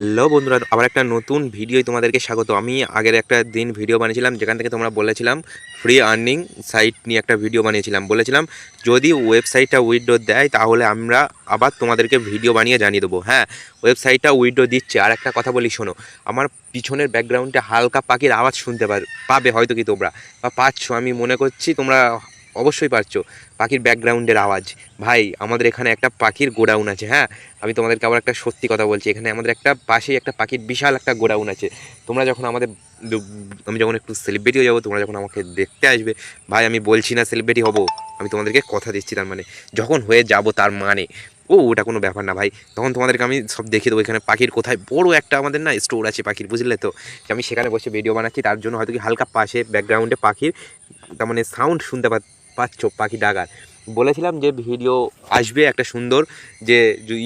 Hello বন্ধুরা, আবার একটা নতুন ভিডিওয় তোমাদেরকে স্বাগত। আমি আগের একটা দিন ভিডিও বানিয়েছিলাম, যেখান থেকে তোমরা বলেছিলাম ফ্রি আর্নিং সাইট নিয়ে একটা ভিডিও বানিয়েছিলাম। বলেছিলাম, যদি ওয়েবসাইটটা উইডো দেয়, তাহলে আমরা আবার তোমাদেরকে ভিডিও বানিয়ে জানিয়ে দেবো। হ্যাঁ ওয়েবসাইটটা উইডো দিচ্ছে। আর একটা কথা বলি, শোনো, আমার পিছনের ব্যাকগ্রাউন্ডে হালকা পাখির আওয়াজ শুনতে পাবে হয়তো কি তোমরা। বা পাচ্ছ, আমি মনে করছি তোমরা অবশ্যই পারছ। পাখির ব্যাকগ্রাউন্ডের আওয়াজ। ভাই, আমাদের এখানে একটা পাখির গোডাউন আছে হ্যাঁ? আমি তোমাদেরকে আবার একটা সত্যি কথা বলছি, এখানে আমাদের একটা পাশেই একটা পাখির বিশাল একটা গোডাউন আছে। তোমরা যখন আমাদের আমি যখন একটু সেলিব্রিটি হয়ে যাব, তোমরা যখন আমাকে দেখতে আসবে, ভাই, আমি বলছি না সেলিব্রিটি হব, আমি তোমাদেরকে কথা দিচ্ছি তার মানে। যখন হয়ে যাব তার মানে। ও, ওটা কোনো ব্যাপার না ভাই, তখন তোমাদেরকে আমি সব দেখিয়ে দেবো, এখানে পাখির কোথায় বড় একটা আমাদের না স্টোর আছে পাখির, বুঝলে তো? আমি সেখানে বসে ভিডিও বানাচ্ছি, তার জন্য হয়তো কি হালকা পাশে ব্যাকগ্রাউন্ডে পাখির, তার মানে সাউন্ড শুনতে পা- পাচ্ছ পাখি ডাকার। বলেছিলাম যে ভিডিও আসবে একটা সুন্দর, যে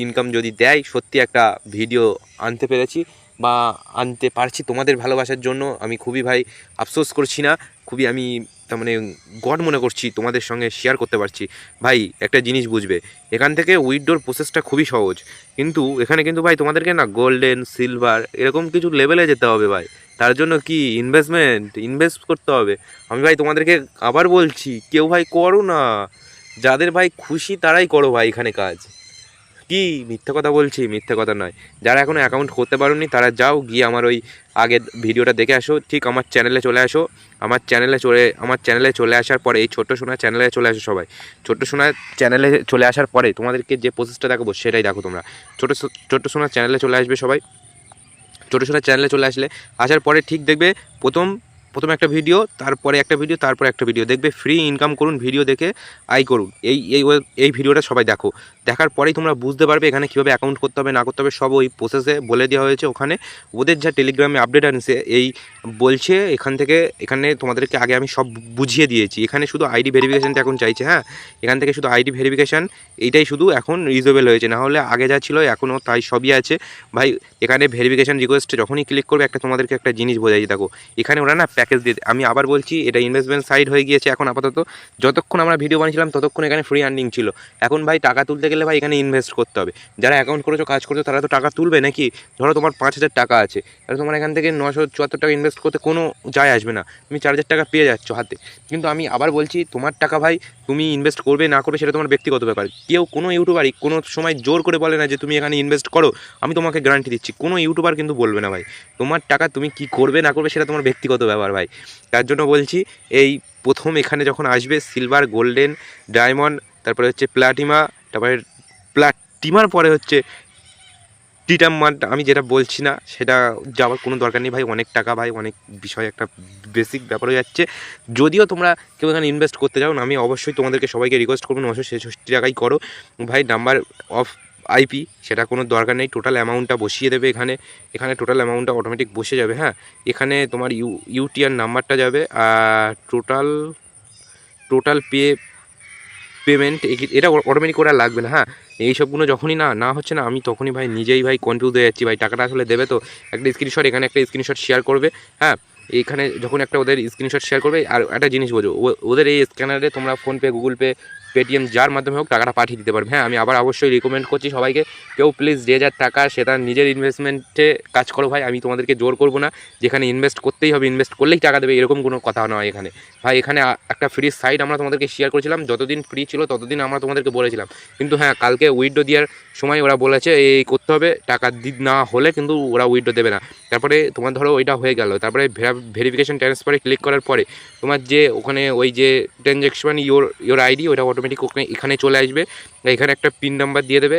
ইনকাম যদি দেয়, সত্যি একটা ভিডিও আনতে পেরেছি বা আনতে পারছি তোমাদের ভালোবাসার জন্য, আমি খুবই ভাই, আফসোস করছি না। খুবই আমি তার মানে গড মনে করছি, তোমাদের সঙ্গে শেয়ার করতে পারছি। ভাই, একটা জিনিস বুঝবে, এখান থেকে উইথড্রোর প্রসেসটা খুবই সহজ। কিন্তু এখানে কিন্তু ভাই তোমাদেরকে না গোল্ডেন সিলভার এরকম কিছু লেভেলে যেতে হবে ভাই। তার জন্য কি ইনভেস্টমেন্ট ইনভেস্ট করতে হবে। আমি ভাই তোমাদেরকে আবার বলছি, কেউ ভাই করো না। যাদের ভাই খুশি তারাই করো ভাই এখানে কাজ। কি মিথ্যা কথা বলছি? মিথ্যা কথা নয়। যারা এখনও অ্যাকাউন্ট করতে পারোনি, তারা যাও, গিয়ে আমার ওই আগের ভিডিওটা দেখে আসো। ঠিক আমার চ্যানেলে চলে আসো। আমার চ্যানেলে চলে, আমার চ্যানেলে চলে আসার পরে, এই ছোট্ট সোনার চ্যানেলে চলে আসো সবাই। ছোট্ট সোনা চ্যানেলে চলে আসার পরে, তোমাদেরকে যে প্রসেসটা দেখাবো, সেটাই দেখো তোমরা। ছোটো ছোট্ট সোনা চ্যানেলে চলে আসবে সবাই। ছোটো সোনার চ্যানেলে চলে আসলে, আসার পরে ঠিক দেখবে, প্রথম প্রথম একটা ভিডিও, তারপরে একটা ভিডিও, তারপরে একটা ভিডিও। দেখবে ফ্রি ইনকাম করুন, ভিডিও দেখে আই করুন। এই এই এই ভিডিওটা সবাই দেখো। দেখার পরেই তোমরা বুঝতে পারবে এখানে কীভাবে অ্যাকাউন্ট করতে হবে, না করতে হবে, সব ওই প্রসেসে বলে দেওয়া হয়েছে ওখানে। ওদের যা টেলিগ্রামে আপডেট আনছে এই বলছে এখান থেকে, এখানে তোমাদেরকে আগে আমি সব বুঝিয়ে দিয়েছি। এখানে শুধু আইডি ভেরিফিকেশানটা এখন চাইছে হ্যাঁ? এখান থেকে শুধু আইডি ভেরিফিকেশান এইটাই শুধু এখন রিজনেবল হয়েছে। না হলে আগে যা ছিল, এখনও তাই সবই আছে। ভাই, এখানে ভেরিফিকেশান রিকোয়েস্টে যখনই ক্লিক করবে, একটা তোমাদেরকে একটা জিনিস বোঝাই দেখো, এখানে ওরা না প্যাকেজ দেয়। আমি আবার বলছি, এটা ইনভেস্টমেন্ট সাইড হয়ে গিয়েছে এখন আপাতত। যতক্ষণ আমরা ভিডিও বানিয়েছিলাম, ততক্ষণ এখানে ফ্রি আর্নিং ছিল। এখন ভাই, টাকা তুলতে গেলে ভাই এখানে ইনভেস্ট করতে হবে। যারা অ্যাকাউন্ট করেছ, কাজ করছ, তারা তো টাকা তুলবে নাকি? ধরো তোমার পাঁচ হাজার টাকা আছে, তাহলে তোমার এখান থেকে নশো চুয়াত্তর টাকা ইনভেস্ট করতে কোনো যায় আসবে না। তুমি চার হাজার টাকা পেয়ে যাচ্ছ হাতে। কিন্তু আমি আবার বলছি, তোমার টাকা ভাই তুমি ইনভেস্ট করবে না করবে, সেটা তোমার ব্যক্তিগত ব্যাপার। কেউ কোনো ইউটিউবারই কোনো সময় জোর করে বলে না যে তুমি এখানে ইনভেস্ট করো। আমি তোমাকে গ্যারান্টি দিচ্ছি, কোনো ইউটিউবার কিন্তু বলবে না ভাই। তোমার টাকা তুমি কি করবে, না করবে, সেটা তোমার ব্যক্তিগত ব্যাপার ভাই। তার জন্য বলছি, এই প্রথম এখানে যখন আসবে সিলভার গোল্ডেন ডায়মন্ড তারপরে হচ্ছে প্লাটিমা তারপরে প্লাটিমার পরে হচ্ছে টিটাম মান্ট আমি যেটা বলছি না, সেটা যাওয়ার কোনো দরকার নেই ভাই, অনেক টাকা ভাই, অনেক বিষয়, একটা বেসিক ব্যাপার হয়ে যাচ্ছে। যদিও তোমরা কেউ এখানে ইনভেস্ট করতে চাও না, আমি অবশ্যই তোমাদেরকে সবাইকে রিকোয়েস্ট করব, নশো ছেষট্টি টাকাই করো। ভাই নাম্বার অফ আইপি সেটা কোনো দরকার নেই টোটাল অ্যামাউন্টটা বসিয়ে দেবে এখানে। এখানে টোটাল অ্যামাউন্টটা অটোমেটিক বসে যাবে হ্যাঁ? এখানে তোমার ইউ ইউটিআর নাম্বারটা যাবে, আর টোটাল টোটাল পে পেমেন্ট এটা অটোমেটিক করা লাগবে না হ্যাঁ? এইসবগুলো যখনই না না হচ্ছে না, আমি তখনই ভাই নিজেই ভাই কনফিউজ হয়ে যাচ্ছি, ভাই টাকাটা আসলে দেবে তো, একটা স্ক্রিনশট এখানে একটা স্ক্রিনশট শেয়ার করবে হ্যাঁ? এখানে যখন একটা ওদের স্ক্রিনশট শেয়ার করবে, আর একটা জিনিস বোঝো ওদের এই স্ক্যানারে তোমরা ফোনপে গুগল পে পেটিএম যার মাধ্যমে হোক টাকাটা পাঠিয়ে দিতে পারবে। হ্যাঁ আমি আবার অবশ্যই রিকমেন্ড করছি সবাইকে, কেউ প্লিজ যে যার টাকা সেটা নিজের ইনভেস্টমেন্টে কাজ করো ভাই, আমি তোমাদেরকে জোর করব না। যেখানে ইনভেস্ট করতেই হবে ইনভেস্ট করলেই টাকা দেবে, এরকম কোনো কথা নয় এখানে। ভাই, এখানে একটা ফ্রি সাইট আমরা তোমাদেরকে শেয়ার করেছিলাম, যতদিন ফ্রি ছিল ততদিন আমরা তোমাদেরকে বলেছিলাম। কিন্তু হ্যাঁ কালকে উইডো দেওয়ার সময় ওরা বলেছে, এই করতে হবে, টাকা দি, না হলে কিন্তু ওরা উইডো দেবে না। তারপরে তোমার ধরো ওইটা হয়ে গেল। তারপরে ভেরিফিকেশন ট্রান্সফারে ক্লিক করার পরে তোমার যে ওখানে ওই যে ট্রানজ্যাকশন ইওর ইওর আইডি ওটা অটোমেটিক ওখানে, এখানে চলে আসবে। এখানে একটা পিন নাম্বার দিয়ে দেবে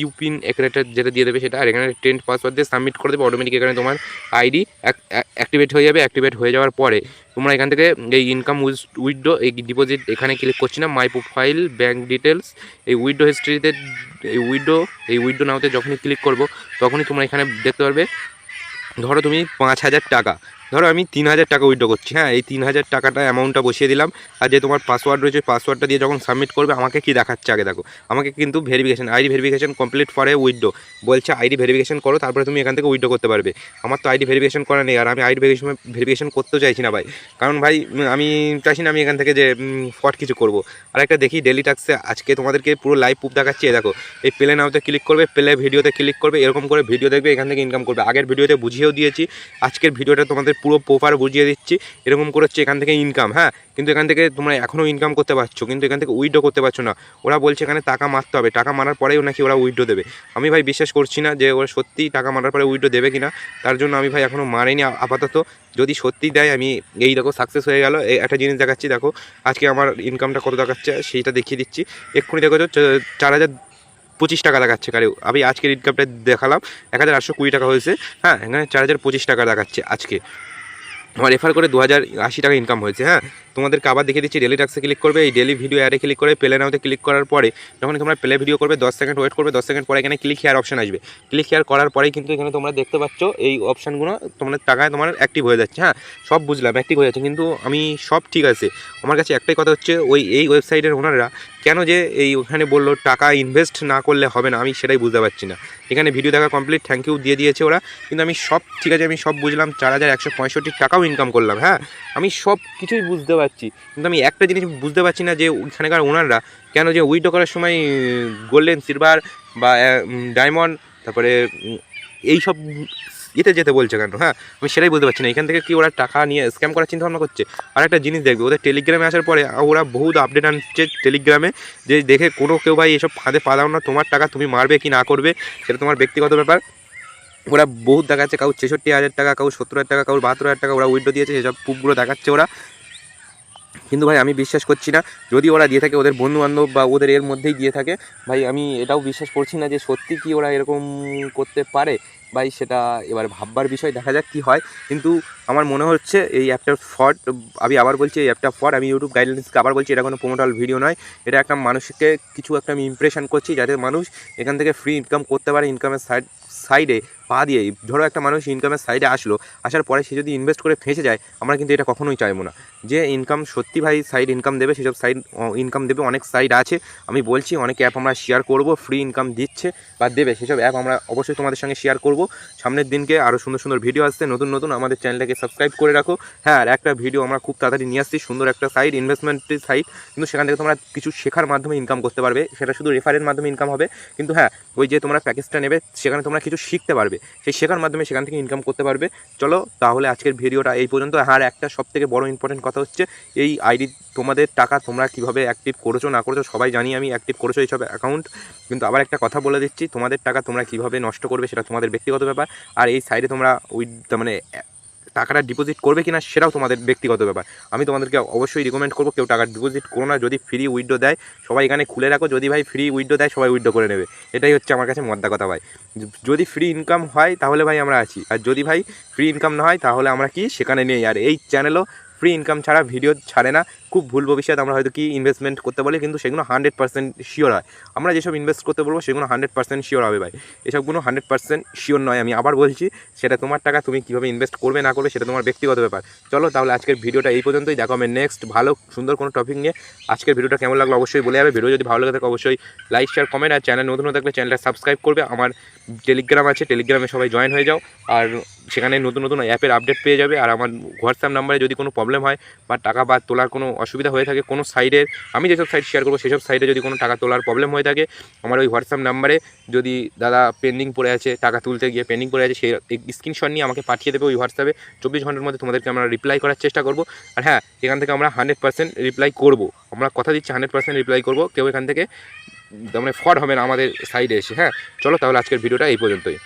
ইউ পিন এখানে একটা যেটা দিয়ে দেবে সেটা, আর এখানে টেন্ট পাসওয়ার্ড দিয়ে সাবমিট করে দেবে অটোমেটিক এখানে তোমার আইডি অ্যাক্টিভেট হয়ে যাবে অ্যাক্টিভেট হয়ে যাওয়ার পরে তোমরা এখান থেকে এই ইনকাম উইথড্র এই ডিপোজিট এখানে ক্লিক করছি না মাই প্রোফাইল ব্যাঙ্ক ডিটেলস এই উইডো হিস্ট্রিতে এই উইডো এই উইডো নাওতে যখনই ক্লিক করব, তখনই তোমরা এখানে দেখতে পারবে, ধরো তুমি পাঁচ হাজার টাকা ধরো আমি তিন হাজার টাকা উইথড্র করছি হ্যাঁ? এই তিন হাজার টাকাটা অ্যামাউন্টটা বসিয়ে দিলাম। আর যে তোমার পাসওয়ার্ড রয়েছে পাসওয়ার্ডটা দিয়ে যখন সাবমিট করবে, আমাকে কি দেখাচ্ছে আগে দেখো। আমাকে কিন্তু verification ID verification complete for withdraw বলছে আইডি ভেরিফিকেশন করো, তারপরে তুমি এখান থেকে উইথড্র করতে পারবে। আমার তো আইডি ভেরিফিকেশন করা নেই, আর আমি আইডি ভেরিফিকেশন ভেরিফিকেশন করতেও চাইছি না ভাই। কারণ ভাই আমি চাইছি না আমি এখান থেকে যে ফট কিছু করব। আর একটা দেখি ডেলি টাক্সে আজকে তোমাদেরকে পুরো লাইভ প্রুফ দেখাচ্ছি দেখো। এই প্লে নাওতে ক্লিক করবে প্লে ভিডিওতে ক্লিক করবে, এরকম করে ভিডিও দেখবে, এখান থেকে ইনকাম করবে। আগের ভিডিওতে বুঝিয়েও দিয়েছি, আজকের ভিডিওটা তোমাদের পুরো প্রপার বুঝিয়ে দিচ্ছি। এরকম করে হচ্ছে এখান থেকে ইনকাম হ্যাঁ? কিন্তু এখান থেকে তোমরা এখনও ইনকাম করতে পারছ, কিন্তু এখান থেকে উইড্রো করতে পারছ না। ওরা বলছে এখানে টাকা মারতে হবে। টাকা মারার পরেই নাকি ওরা উইড্রো দেবে। আমি ভাই বিশ্বাস করছি না যে ওরা সত্যিই টাকা মারার পরে উইড্রো দেবে কিনা। তার জন্য আমি ভাই এখনও মারিনি আপাতত। যদি সত্যি দেয়, আমি এই দেখো সাকসেস হয়ে গেল। একটা জিনিস দেখাচ্ছি, দেখো। আজকে আমার ইনকামটা কত দেখাচ্ছে, সেইটা দেখিয়ে দিচ্ছি। এক্ষুনি দেখো চার হাজার পঁচিশ টাকা দেখাচ্ছে কারে আমি আজকের ইনকামটা দেখালাম। এক হাজার আটশো কুড়ি টাকা হয়েছে। হ্যাঁ এখানে চার হাজার পঁচিশ টাকা দেখাচ্ছে আজকে। আমার রেফার করে দু হাজার আশি টাকা ইনকাম হয়েছে হ্যাঁ? তোমাদেরকে আবার দেখিয়ে দিচ্ছি ডেলি টাক্সে ক্লিক করবে, এই ডেলি ভিডিও অ্যাডে ক্লিক করে প্লে নাওতে ক্লিক করার পরে, যখন তোমরা প্লে ভিডিও করবে, দশ সেকেন্ড ওয়েট করবে, দশ সেকেন্ড পরে এখানে ক্লিক হেয়ার অপশন আসবে। ক্লিক হেয়ার করার পরেই কিন্তু এখানে তোমরা দেখতে পাচ্ছ, এই অপশানগুলো তোমাদের টাকায় তোমার অ্যাক্টিভ হয়ে যাচ্ছে। হ্যাঁ সব বুঝলাম অ্যাক্টিভ হয়ে যাচ্ছে, কিন্তু আমি সব ঠিক আছে। আমার কাছে একটাই কথা হচ্ছে, ওই, এই ওয়েবসাইটের ওনাররা কেন যে এই ওখানে বলল, টাকা ইনভেস্ট না করলে হবে না, আমি সেটাই বুঝতে পারছি না। এখানে ভিডিও দেখা কমপ্লিট থ্যাংক ইউ দিয়ে দিয়েছে ওরা, কিন্তু আমি সব ঠিক আছে, আমি সব বুঝলাম, চার হাজার একশো পঁয়ষট্টি টাকাও ইনকাম করলাম হ্যাঁ। আমি সব কিছুই বুঝতে পারছি কিন্তু আমি একটা জিনিস বুঝতে পারছি না যে ওখানকার ওনাররা কেন যে উইড্রো করার সময় গোল্ডেন, সিলভার বা ডায়মন্ড, তারপরে এই সব ইয়েতে যেতে বলছে কেন? হ্যাঁ আমি সেটাই বুঝতে পারছি না। এখান থেকে কি ওরা টাকা নিয়ে স্ক্যাম করার চিন্তা ভাবনা করছে? আর একটা জিনিস দেখবে, ওদের টেলিগ্রামে আসার পরে ওরা বহুত আপডেট আনছে টেলিগ্রামে, যে দেখে কোনো কেউ ভাই এসব ফাঁদে পা দাও না, তোমার টাকা তুমি মারবে কি না করবে, সেটা তোমার ব্যক্তিগত ব্যাপার। ওরা বহুত দেখাচ্ছে কাউ ছেষট্টি হাজার টাকা কাউ সত্তর হাজার টাকা কাউ বাহাত্তর হাজার টাকা ওরা উইড্রো দিয়েছে, সেসব প্রুফগুলো দেখাচ্ছে ওরা। কিন্তু ভাই, আমি বিশ্বাস করছি না। যদি ওরা দিয়ে থাকে, ওদের বন্ধু বান্ধব বা ওদের এর মধ্যেই দিয়ে থাকে, ভাই, আমি এটাও বিশ্বাস করছি না যে সত্যি কি ওরা এরকম করতে পারে। ভাই, সেটা এবার ভাববার বিষয়, দেখা যাক কি হয়। কিন্তু আমার মনে হচ্ছে এই অ্যাপটার ফট আমি আবার বলছি, এই অ্যাপটা ফট আমি ইউটিউব গাইডলাইন্সকে আবার বলছি, এটা কোনো প্রোমোটাল ভিডিও নয়। এটা একটা মানুষকে কিছু একটা আমি ইমপ্রেশন করছি, যাতে মানুষ এখান থেকে ফ্রি ইনকাম করতে পারে ইনকামের সাইড সাইডে পা দিয়ে ধরো একটা মানুষ ইনকামের সাইডে আসলো, আসার পরে সে যদি ইনভেস্ট করে ফেঁসে যায়, আমরা কিন্তু এটা কখনোই চাইব না। যে ইনকাম সত্যি ভাই সাইড ইনকাম দেবে, সেসব সাইড ইনকাম দেবে, অনেক সাইড আছে। আমি বলছি, অনেক অ্যাপ আমরা শেয়ার করব ফ্রি ইনকাম দিচ্ছে বা দেবে, সেসব অ্যাপ আমরা অবশ্যই তোমাদের সঙ্গে শেয়ার করব। সামনের দিনকে আরও সুন্দর সুন্দর ভিডিও আসছে, নতুন নতুন, আমাদের চ্যানেলটাকে সাবস্ক্রাইব করে রাখো। হ্যাঁ আর একটা ভিডিও আমরা খুব তাড়াতাড়ি নিয়ে আসছি, সুন্দর একটা সাইড ইনভেস্টমেন্টের সাইট কিন্তু সেখান থেকে তোমরা কিছু শেখার মাধ্যমে ইনকাম করতে পারবে, সেটা শুধু রেফারের মাধ্যমে ইনকাম হবে। কিন্তু হ্যাঁ ওই যে তোমরা প্যাকেজটা নেবে, সেখানে তোমরা কিছু শিখতে পারবে। সেই শেখার মাধ্যমে সেখান থেকে ইনকাম করতে পারবে। চলো তাহলে আজকের ভিডিওটা এই পর্যন্ত। আর একটা সব থেকে বড় ইম্পর্টেন্ট কথা হচ্ছে, এই আইডি তোমাদের টাকা তোমরা কীভাবে অ্যাক্টিভ করেছ, না করেছ সবাই জানি আমি অ্যাক্টিভ করেছ এইসব অ্যাকাউন্ট কিন্তু আবার একটা কথা বলে দিচ্ছি, তোমাদের টাকা তোমরা কীভাবে নষ্ট করবে সেটা তোমাদের ব্যক্তিগত ব্যাপার। আর এই সাইডে তোমরা উইথ মানে টাকাটা ডিপোজিট করবে কিনা সেটাও তোমাদের ব্যক্তিগত ব্যাপার। আমি তোমাদেরকে অবশ্যই রিকমেন্ড করব, কেউ টাকা ডিপোজিট করো না, যদি ফ্রি উইড্রো দেয়, সবাই এখানে খুলে রাখো, যদি ভাই ফ্রি উইড্রো দেয়, সবাই উইড্রো করে নেবে। এটাই হচ্ছে আমার কাছে মদ্দা কথা ভাই। যদি ফ্রি ইনকাম হয়, তাহলে ভাই আমরা আছি। আর যদি ভাই ফ্রি ইনকাম না হয়, তাহলে আমরা কি? সেখানে নেই। আর এই চ্যানেলও ফ্রি ইনকাম ছাড়া ভিডিও ছাড়ে না। খুব ভুল ভবিষ্যৎ আমরা হয়তো কি ইনভেস্টমেন্ট করতে বলি কিন্তু সেগুলো হান্ড্রেড পার্সেন্ট শিওর হয়। আমরা যেসব ইনভেস্ট করতে বলব, সেগুলো হান্ড্রেড পার্সেন্ট শিওর হবে ভাই। এসবগুলো হান্ড্রেড পার্সেন্ট শিওর নয়, আমি আবার বলছি, সেটা তোমার টাকা, তুমি কীভাবে ইনভেস্ট করবে না করবে, সেটা তোমার ব্যক্তিগত ব্যাপার। চলো তাহলে আজকের ভিডিওটা এই পর্যন্তই, দেখো আমি নেক্সট ভালো, সুন্দর কোনো টপিক নিয়ে। আজকের ভিডিওটা কেমন লাগল অবশ্যই বলে যাবে। ভিডিও যদি ভালো লাগে থাকে, অবশ্যই লাইক শেয়ার কমেন্ট আর চ্যানেল নতুন থাকলে চ্যানেলটা সাবস্ক্রাইব করবে। আমার টেলিগ্রাম আছে টেলিগ্রামে সবাই জয়েন হয়ে যাও। আর সেখানে নতুন নতুন অ্যাপের আপডেট পেয়ে যাবে। আর আমার হোয়াটসঅ্যাপ নাম্বারে যদি কোনো প্রবলেম হয় বা টাকা বা তোলার কোনো অসুবিধা হয়ে থাকে কোনো সাইডের আমি যেসব সাইড শেয়ার করব সেসব সাইডে যদি কোনো টাকা তোলার প্রবলেম হয়ে থাকে, আমার ওই হোয়াটসঅ্যাপ নাম্বারে যদি দাদা পেন্ডিং পড়ে আছে, টাকা তুলতে গিয়ে পেন্ডিং পড়ে আছে, সেই স্ক্রিনশট নিয়ে আমাকে পাঠিয়ে দেবে ওই হোয়াটসঅ্যাপে চব্বিশ ঘণ্টার মধ্যে তোমাদেরকে আমরা রিপ্লাই করার চেষ্টা করব। আর হ্যাঁ এখান থেকে আমরা হান্ড্রেড পার্সেন্ট রিপ্লাই করব। আমরা কথা দিচ্ছি হান্ড্রেড পার্সেন্ট রিপ্লাই করব। কেউ এখান থেকে মানে ফ্রড হবে না আমাদের সাইডে এসে হ্যাঁ? চলো তাহলে আজকের ভিডিওটা এই পর্যন্তই।